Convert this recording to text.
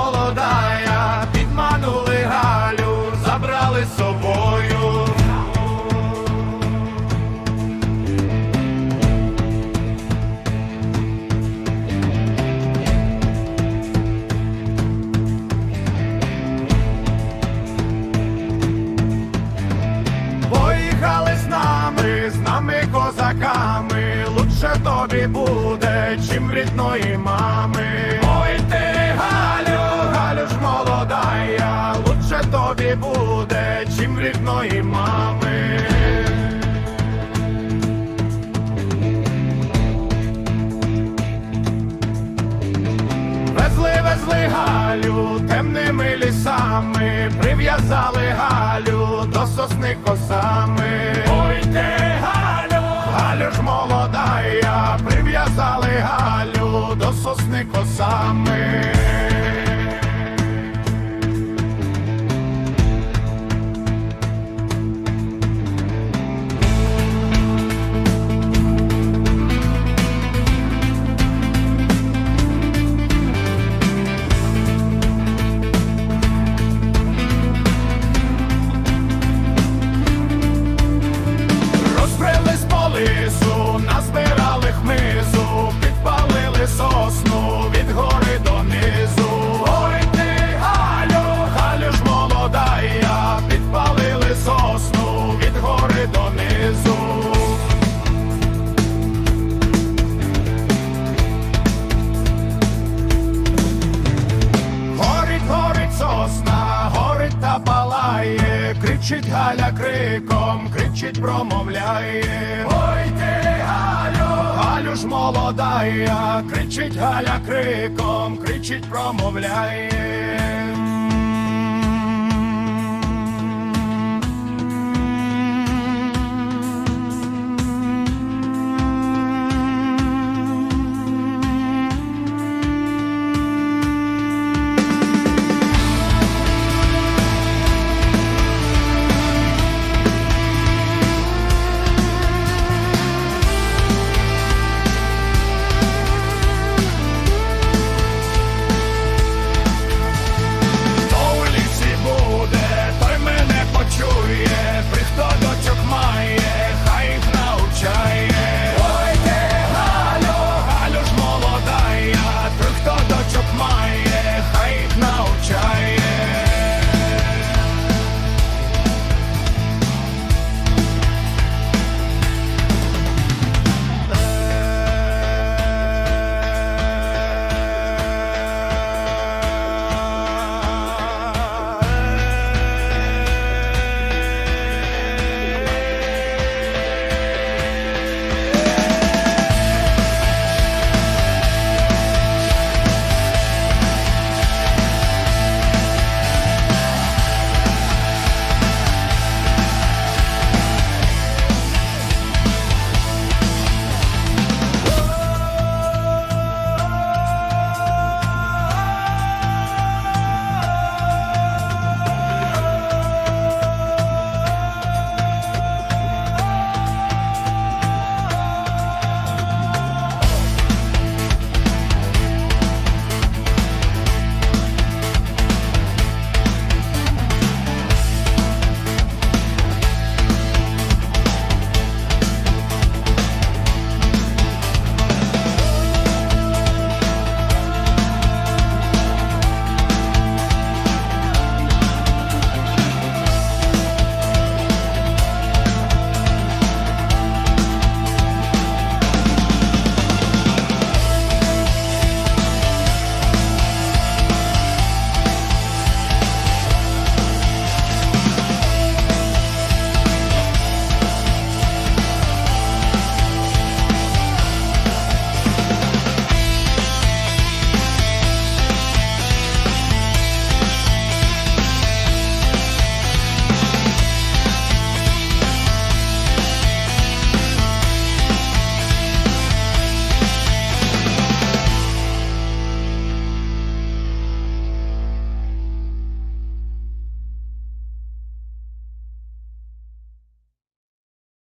молодая, підманули Галю, забрали з собою. Поїхали з нами, з нами козаками, лучше тобі буде, чим рідної мати. рідної мами. Везли, везли Галю темними лісами. кричить Галя криком, кричить, промовляє. Ой ти, Галю, Галю ж молодая, кричить Галя криком, кричить, промовляє.